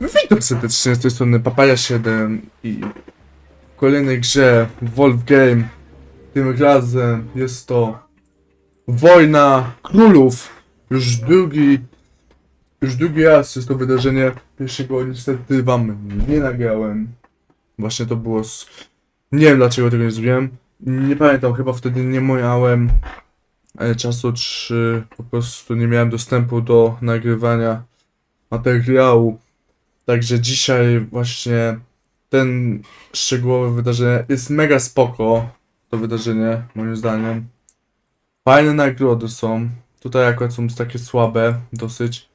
Witam serdecznie z tej strony Papaya 7 i w kolejnej grze Wolf Game. Tym razem jest to Wojna Królów. Już drugi, już drugi raz jest to wydarzenie. Pierwszego niestety wam nie nagrałem. Właśnie to było z... Nie wiem dlaczego tego nie zrobiłem. Nie pamiętam, chyba wtedy nie miałem e, czasu, czy po prostu nie miałem dostępu do nagrywania materiału. Także dzisiaj właśnie ten szczegółowe wydarzenie jest mega spoko. To wydarzenie, moim zdaniem. Fajne nagrody są. Tutaj akurat są takie słabe, dosyć.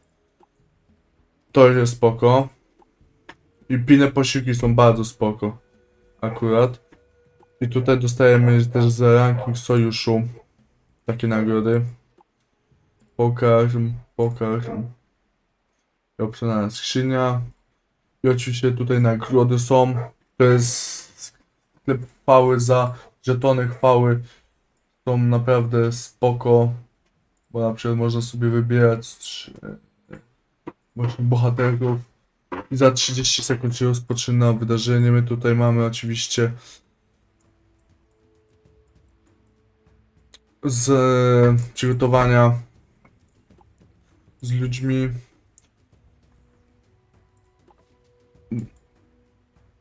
To jest spoko. I pilne posiłki są bardzo spoko. Akurat. I tutaj dostajemy też za ranking sojuszu takie nagrody. Pokarm, pokarm. I opcjonalna skrzynia. I oczywiście tutaj nagrody są. To jest sklep chwały za żetony chwały. Są naprawdę spoko. Bo na przykład można sobie wybierać właśnie bohaterów. I za 30 sekund się rozpoczyna wydarzenie. My tutaj mamy oczywiście z przygotowania z ludźmi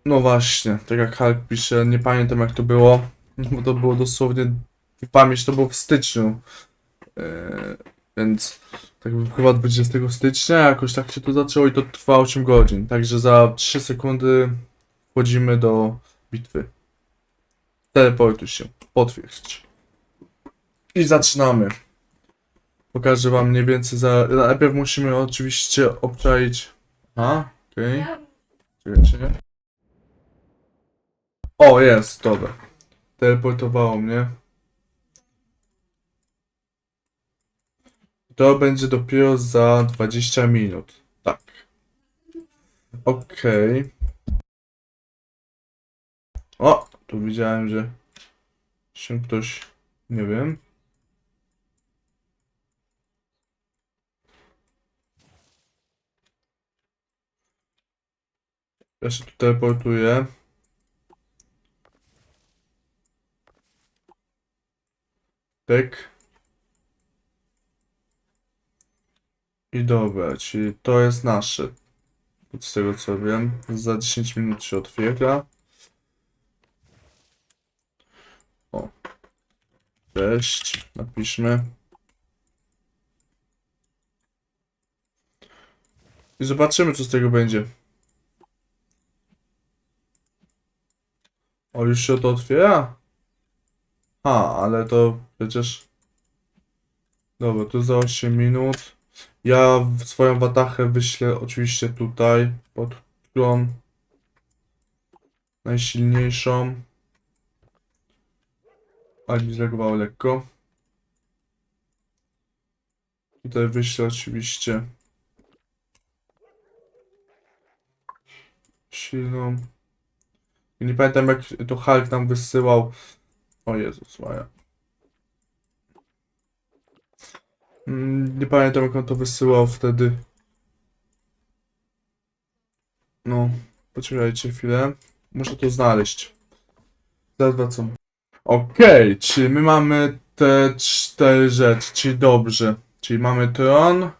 No właśnie, tak jak Hulk pisze, nie pamiętam jak to było, bo to było dosłownie, w pamięć to było w styczniu, Eee, więc tak chyba 20 stycznia jakoś tak się to zaczęło i to trwa 8 godzin, także za 3 sekundy wchodzimy do bitwy. Teleportuj się, potwierdź. I zaczynamy. Pokażę wam mniej więcej za... Najpierw musimy oczywiście obczaić... A, okej. Czekajcie. O, jest, dobra. Teleportowało mnie. To będzie dopiero za 20 minut. Tak. Okej. O, tu widziałem, że się ktoś, nie wiem. Ja się tu teleportuję. Pyk. I dobra, czyli to jest nasze. Z tego co wiem. Za 10 minut się otwiera. O. Cześć. Napiszmy. I zobaczymy co z tego będzie. O, już się to otwiera? A, ale to przecież... Dobra, to za 8 minut. Ja swoją watachę wyślę oczywiście tutaj, pod którą najsilniejszą. Ale mi zreagowało lekko. Tutaj wyślę oczywiście silną. I nie pamiętam jak to Hulk nam wysyłał. O Jezus Maja. Mm, Nie pamiętam jak on to wysyłał wtedy. No, poczekajcie chwilę. Muszę to znaleźć. Zaraz wracam. Okej, czyli my mamy te cztery rzeczy, czyli dobrze. Czyli mamy tron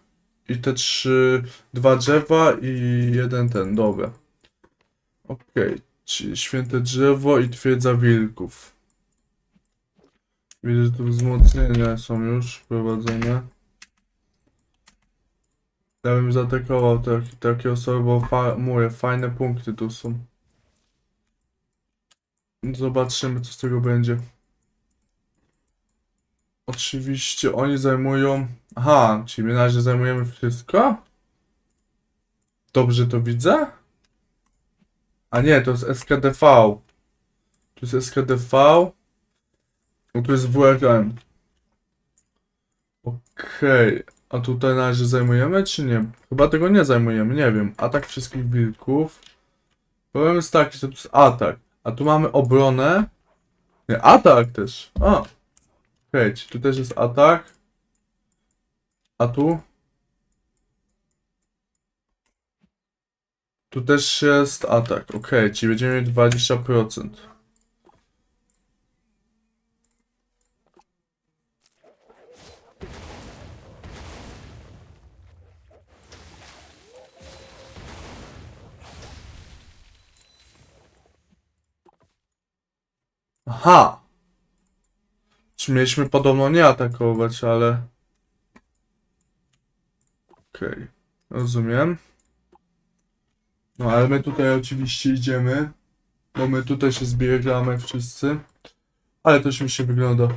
i te trzy, dwa drzewa i jeden ten, dobra. Okej, czyli święte drzewo i twierdza wilków. Widzę, że tu wzmocnienia są już wprowadzone. Ja bym zaatakował takie, takie osoby, bo fa mówię, fajne punkty tu są. Zobaczymy, co z tego będzie. Oczywiście oni zajmują... Aha, czyli my na razie zajmujemy wszystko? Dobrze to widzę? A nie, to jest SKDV. Tu jest SKDV. No tu jest WRM. Okej, a tutaj na razie zajmujemy, czy nie? Chyba tego nie zajmujemy, nie wiem. Atak wszystkich wilków. Problem jest taki, że tu jest atak. A tu mamy obronę. Nie, atak też. A. Okej, czyli tu też jest atak. A tu? Tu też jest atak, okej, czyli będziemy mieć 20%. Aha! Czy mieliśmy podobno nie atakować, ale... Okej, rozumiem. No ale my tutaj oczywiście idziemy, bo my tutaj się zbieramy wszyscy. Ale to śmiesznie wygląda.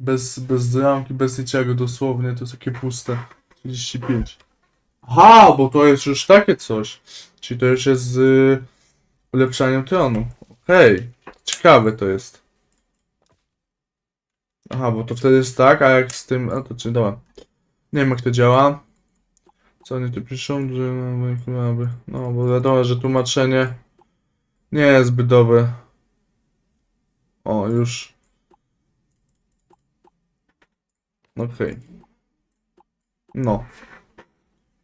Bez, bez ramki, bez niczego, dosłownie, to jest takie puste. 35. Aha, bo to jest już takie coś. Czyli to już jest z y, ulepszaniem tronu. Okej, ciekawe to jest. Aha, bo to wtedy jest tak, a jak z tym... A to czy dobra. Nie wiem jak to działa. Co oni tu piszą? No, bo- wiadomo, że tłumaczenie nie jest zbyt dobre. O, już. Okej. No.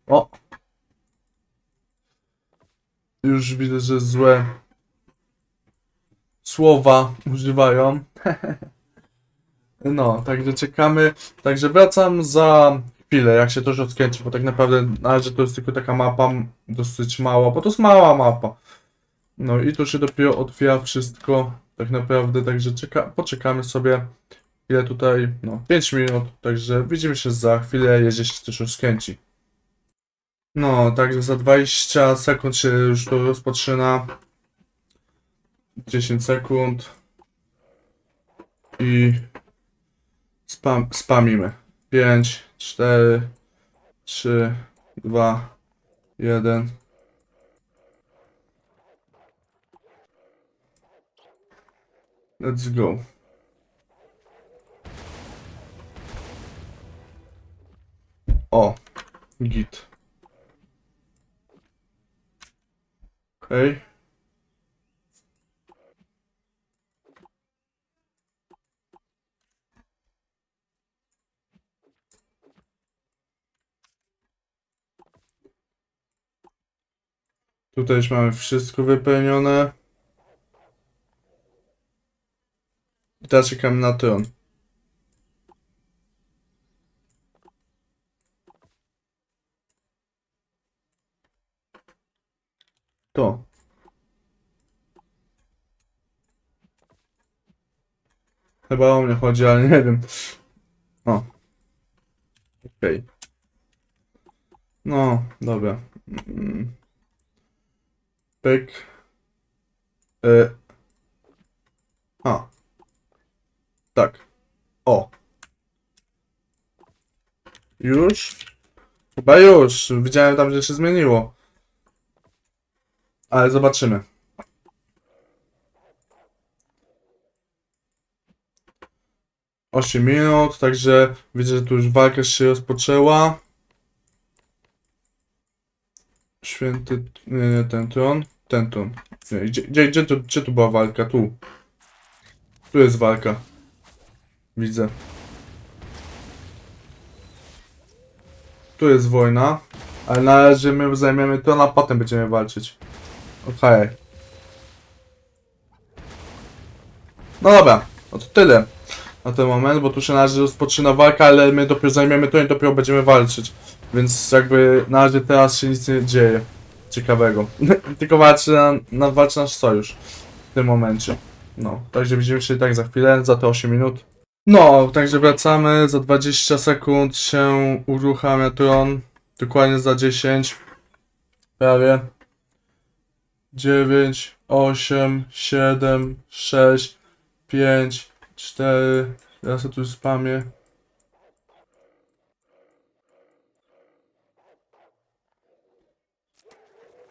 O! Już widzę, że złe słowa używają. No, także czekamy. Także wracam za chwilę, jak się to odkręci, bo tak naprawdę na razie to jest tylko taka mapa dosyć mała, bo to jest mała mapa. No i tu się dopiero otwiera wszystko, tak naprawdę, także czeka, poczekamy sobie ile tutaj, no 5 minut, także widzimy się za chwilę, jeśli się też już skręci. No, także za 20 sekund się już to rozpoczyna. 10 sekund. I spam, spamimy. 5, 4, 3, 2, 1. Let's go. O, git. Okej. Tutaj już mamy wszystko wypełnione. I teraz czekamy na tron. To. Chyba o mnie chodzi, ale nie wiem. O. Okej. No, dobra. Mm. Pyk. Y. A. Tak. O. Już? Chyba już. Widziałem tam, że się zmieniło. Ale zobaczymy. Osiem minut, także widzę, że tu już walka się rozpoczęła. Święty, nie, ten tron, ten tron. Gdzie, gdzie, gdzie, tu, gdzie tu była walka? Tu. Tu jest walka. Widzę. Tu jest wojna. Ale na razie my zajmiemy tron, a potem będziemy walczyć. Okej. No dobra, no to tyle na ten moment, bo tu się na razie rozpoczyna walka, ale my dopiero zajmiemy to i dopiero będziemy walczyć. Więc jakby na razie teraz się nic nie dzieje ciekawego. Tylko walczy, na, na, walczy nasz sojusz w tym momencie. No, także widzimy się tak za chwilę, za te 8 minut. No, także wracamy, za 20 sekund się uruchamia tron, dokładnie za 10, prawie. 9, 8, 7, 6, 5, 4, teraz ja tu spamię.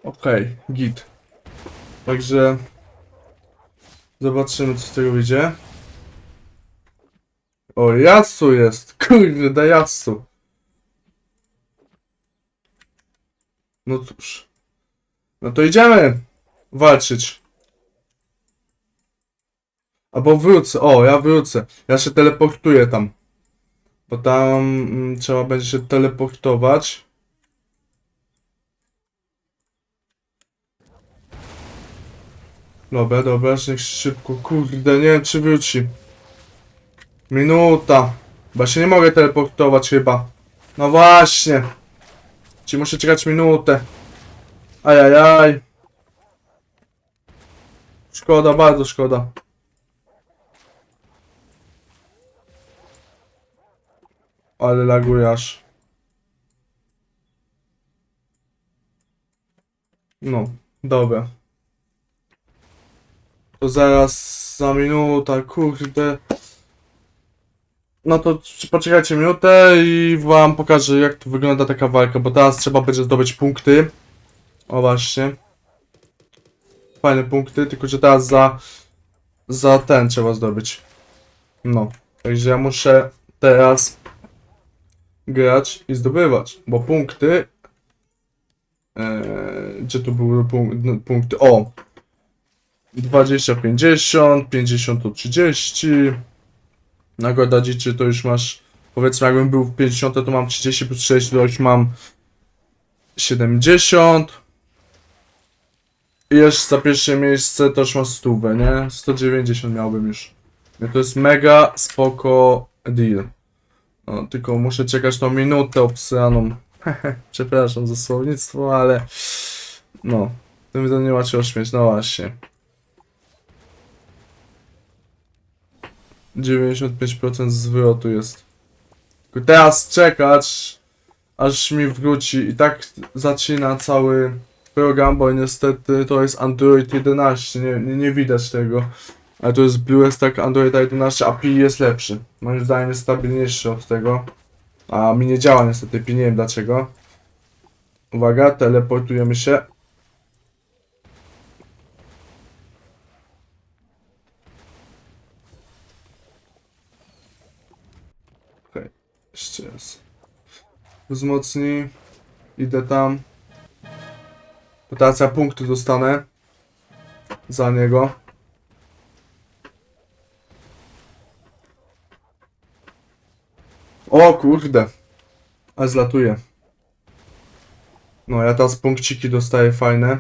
Okej, git. Także zobaczymy co z tego wyjdzie. O, Yatsu jest! Kurde, da Yatsu. No cóż. No to idziemy walczyć. Albo wrócę. O, ja wrócę. Ja się teleportuję tam. Bo tam mm, trzeba będzie się teleportować. Dobra, dobra, niech szybko, kurde, nie wiem czy wróci. Minuta. Bo się nie mogę teleportować chyba. No właśnie. Ci muszę czekać minutę. Ajajaj. Szkoda, bardzo szkoda. Ale laguje aż. No, dobra. To zaraz za minutę, kurde. No to poczekajcie minutę i wam pokażę jak tu wygląda taka walka, bo teraz trzeba będzie zdobyć punkty. O właśnie. Fajne punkty, tylko że teraz za, za ten trzeba zdobyć. No, także ja muszę teraz grać i zdobywać, bo punkty... Eee, gdzie tu były no, punkty? O! 20, 50, 50 to 30. Nagroda dziczy to już masz, powiedzmy jakbym był w 50 to mam 30 plus 6 to już mam 70. I jeszcze za pierwsze miejsce to już mam stówę, nie? 190 miałbym już. No to jest mega spoko deal. No, tylko muszę czekać tą minutę obsraną. Przepraszam za słownictwo, ale no, tym to nie ma się ośmieć, no właśnie. 95% zwrotu jest. Tylko teraz czekać, aż mi wróci i tak zaczyna cały program, bo niestety to jest Android 11, nie, nie, nie widać tego. Ale to jest BlueStack Android 11, a Pi jest lepszy. Moim zdaniem jest stabilniejszy od tego. A mi nie działa niestety nie wiem dlaczego. Uwaga, teleportujemy się. Raz. Wzmocnij. Idę tam. Bo punkty dostanę. Za niego. O kurde. A zlatuje. No ja teraz punkciki dostaję fajne.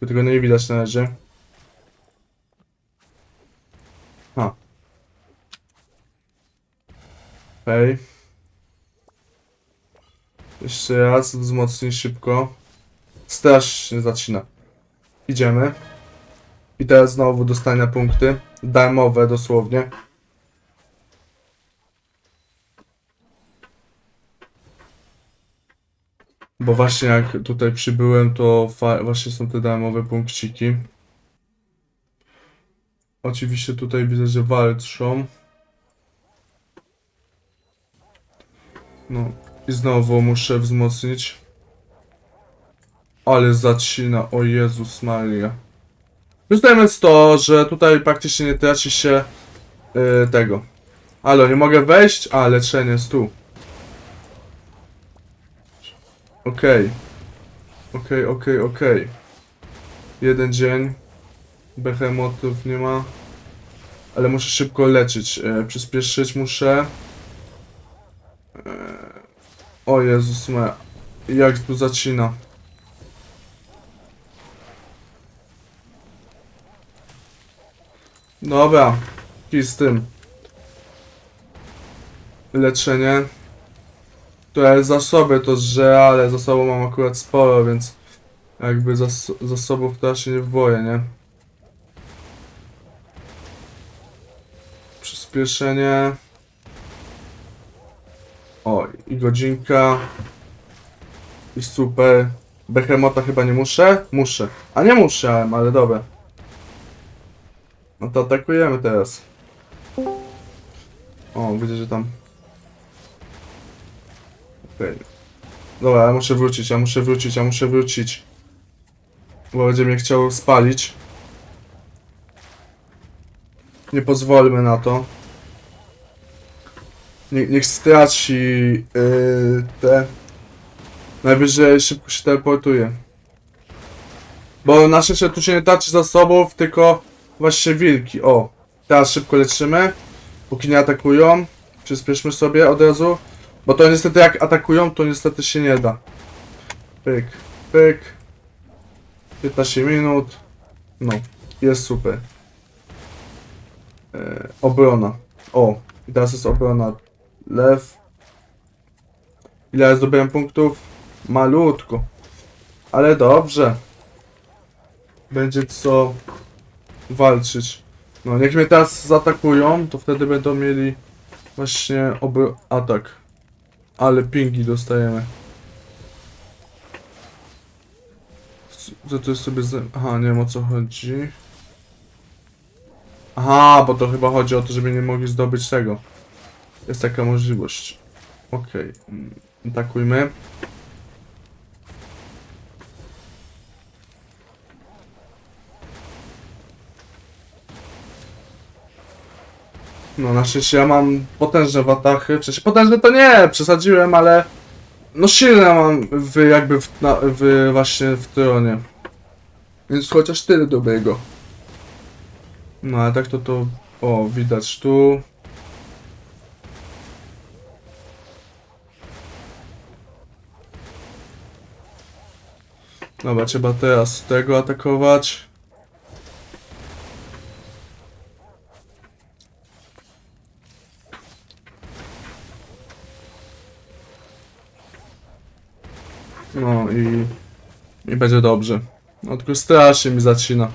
Tylko Tego nie widać na razie. A. Okej. Jeszcze raz, wzmocnij szybko. Strasznie zaczyna. Idziemy. I teraz znowu dostania punkty. Darmowe dosłownie. Bo właśnie jak tutaj przybyłem, to właśnie są te darmowe punkciki. Oczywiście tutaj widzę, że walczą. No i znowu muszę wzmocnić. Ale zacina, o Jezus Maria. Już to, że tutaj praktycznie nie traci się yy, tego. Halo, nie mogę wejść? A, leczenie jest tu. Okej. Okej, okej, okej. Jeden dzień. Behemotów nie ma. Ale muszę szybko leczyć. E, przyspieszyć muszę. O Jezus ma. Jak tu zacina. Dobra. I z tym. Leczenie. Które zasoby to że, ale zasobów mam akurat sporo, więc jakby zas zasobów to ja się nie boję, nie? Przyspieszenie. Godzinka. I super. Behemota chyba nie muszę? Muszę. A nie musiałem, ale dobra. No to atakujemy teraz. O, widzę, że tam Okej. Dobra, ja muszę wrócić, ja muszę wrócić, ja muszę wrócić. Bo będzie mnie chciał spalić. Nie pozwolmy na to. Nie, niech straci yy, te... Najwyżej szybko się teleportuje. Bo na szczęście tu się nie traci zasobów, tylko właśnie wilki. O, teraz szybko leczymy. Póki nie atakują. Przyspieszmy sobie od razu. Bo to niestety jak atakują, to niestety się nie da. Pyk, pyk. 15 minut. No, jest super. E, obrona. O, i teraz jest obrona. Lew. Ile ja zdobyłem punktów? Malutko. Ale dobrze. Będzie co walczyć. No, niech mnie teraz zaatakują, to wtedy będą mieli właśnie obro... atak. Ale pingi dostajemy. Co to jest sobie z... Aha, nie wiem o co chodzi. Aha, bo to chyba chodzi o to, żeby nie mogli zdobyć tego. Jest taka możliwość. Okej. mm, Atakujmy. No na szczęście ja mam potężne watachy. Przecież potężne to nie, przesadziłem, ale no silne mam w jakby w, na, w właśnie w tronie. Więc chociaż tyle dobrego. No ale tak to to o widać tu. Dobra, trzeba teraz tego atakować. No i... I będzie dobrze. No tylko strasznie mi zacina.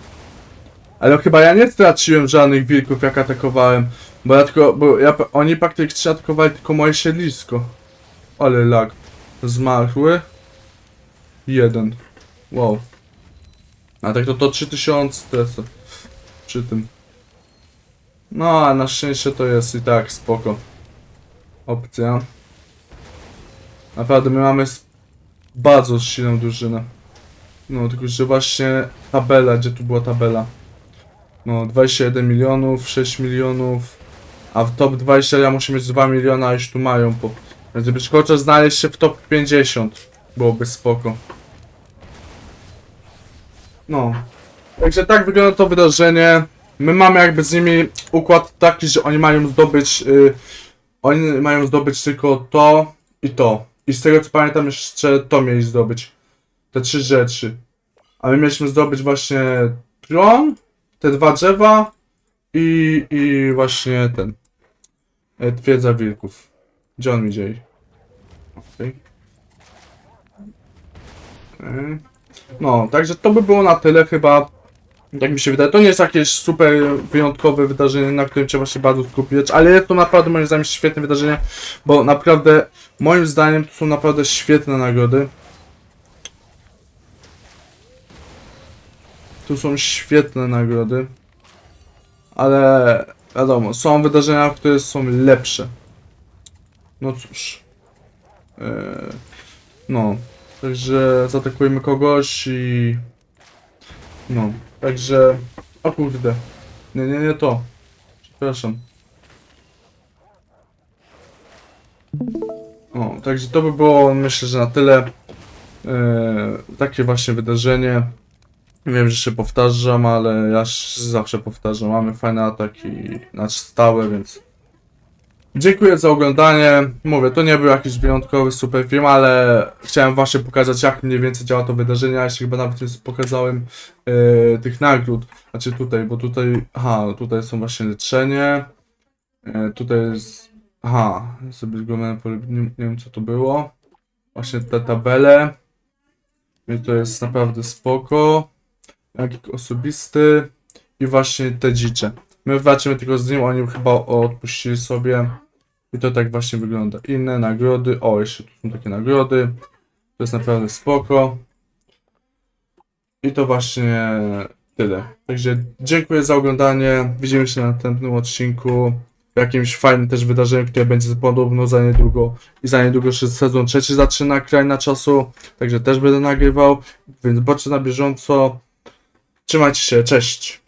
Ale chyba ja nie straciłem żadnych wilków jak atakowałem. Bo ja tylko... Bo ja, oni praktycznie atakowali tylko moje siedlisko. Ale lag. Zmarły. Jeden. Wow. A tak to to 3000 teraz. Przy tym. No, a na szczęście to jest i tak spoko. Opcja. Naprawdę my mamy bardzo silną drużynę. No, tylko że właśnie tabela, gdzie tu była tabela? No, 21 milionów, 6 milionów, a w top 20 ja muszę mieć 2 miliona, a już tu mają po... Więc gdyby chociaż znaleźć się w top 50, byłoby spoko. No. Także tak wygląda to wydarzenie. My mamy jakby z nimi układ taki, że oni mają zdobyć... Y, oni mają zdobyć tylko to i to. I z tego co pamiętam jeszcze to mieli zdobyć. Te trzy rzeczy. A my mieliśmy zdobyć właśnie tron, te dwa drzewa i, i właśnie ten. e, Twierdza wilków. Gdzie on mi dzieje? Okej. Okej. No, także to by było na tyle chyba. Jak mi się wydaje, to nie jest jakieś super wyjątkowe wydarzenie, na którym trzeba się bardzo skupić, ale jest to naprawdę moim zdaniem świetne wydarzenie, bo naprawdę moim zdaniem to są naprawdę świetne nagrody. Tu są świetne nagrody. Ale wiadomo, są wydarzenia, które są lepsze. No cóż. Eee, no. Także zaatakujmy kogoś i... No. Także... O kurde. Nie, nie, nie to. Przepraszam. O, także to by było myślę, że na tyle. Eee, takie właśnie wydarzenie. Wiem, że się powtarzam, ale ja sz- zawsze powtarzam. Mamy fajne ataki na stałe, więc. Dziękuję za oglądanie. Mówię, to nie był jakiś wyjątkowy super film, ale chciałem właśnie pokazać, jak mniej więcej działa to wydarzenie. Ja jeszcze chyba nawet nie pokazałem e, tych nagród. Znaczy tutaj, bo tutaj. Aha, tutaj są właśnie leczenie. E, tutaj jest. Aha, sobie zglądałem, nie, nie wiem co to było. Właśnie te tabele. Więc to jest naprawdę spoko jak osobisty i właśnie te dzicze. My walczymy tylko z nim, oni chyba odpuścili sobie i to tak właśnie wygląda. Inne nagrody, o jeszcze tu są takie nagrody, to jest naprawdę spoko. I to właśnie tyle. Także dziękuję za oglądanie, widzimy się na następnym odcinku. Jakimś fajnym też wydarzeniem, które będzie podobno za niedługo i za niedługo się sezon trzeci zaczyna, kraina czasu, także też będę nagrywał, więc bądźcie na bieżąco. Trzymajcie się, cześć.